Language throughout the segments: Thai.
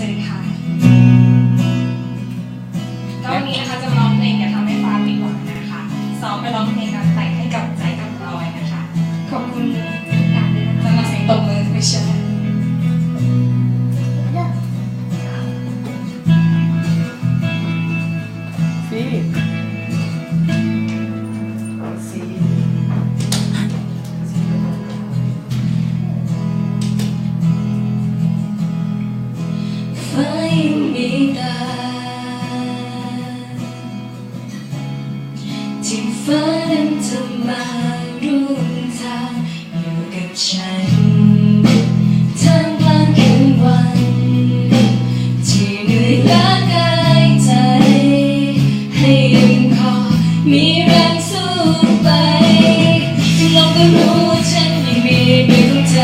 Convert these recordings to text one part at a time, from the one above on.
เชิญค่ะก็วันนี้นะคะจะร้องเพลงอย่าทำให้ฟ้าผิดหวังนะคะซ้อมไปร้องเพลงกันแต่งให้กับใจกับรอยนะคะ ขอบคุณการด้วยนะคะจะมาเสียงตบมือไม่ใช่ซี ล้ากายใจ ให้ยังพอมีแรงสู้ไปลองก็รู้ฉันยังมีเพียงเธ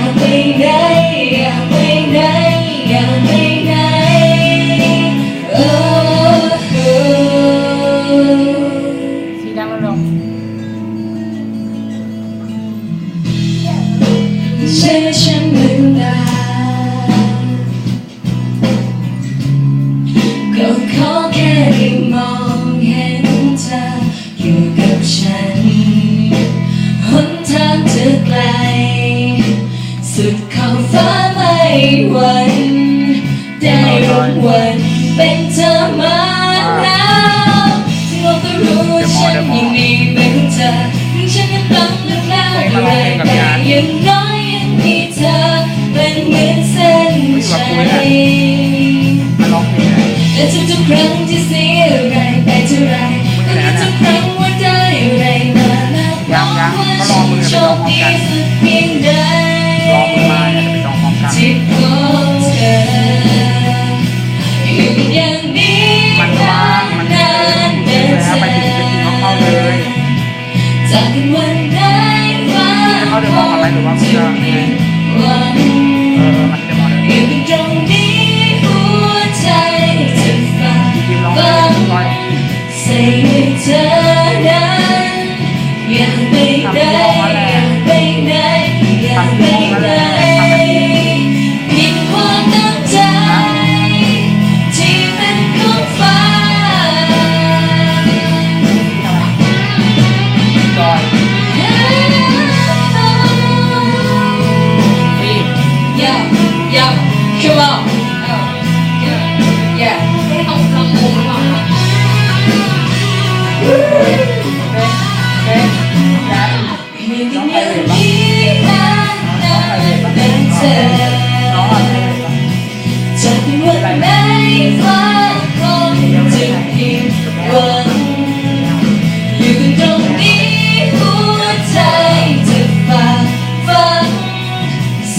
อยากไปไหน หวันได้รางวัลเป็นเธอมาแล้วที่เราก็รู้ว่าฉันยังมีเป็นเธอถึงฉันจะต้องเลือกแล้วอะไรแต่ยังน้อยยังมีเธอเป็นเหมือนเส้นชัยและทุกๆครั้งที่เสียอะไรไปเท่าไร ร้องพร้อมกันที่พบเธออยู่อย่างนี้มันว่างมันนานๆเดินเธแล้วอไปถึงจะกินเข้าเลยจากกันวันไหนฟ้าเขาเดี๋ยวบอกอะไรหรือว่ามันจะผิดหวังเออมันจะมาเลยอยู่ตรงนี้หัวใจจะฟังทีมร้องเพลฟังงร้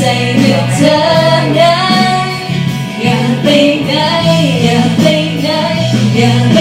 ใจเลือกเธอไงอย่าไปไหนอย่าไปไหนอย่าไป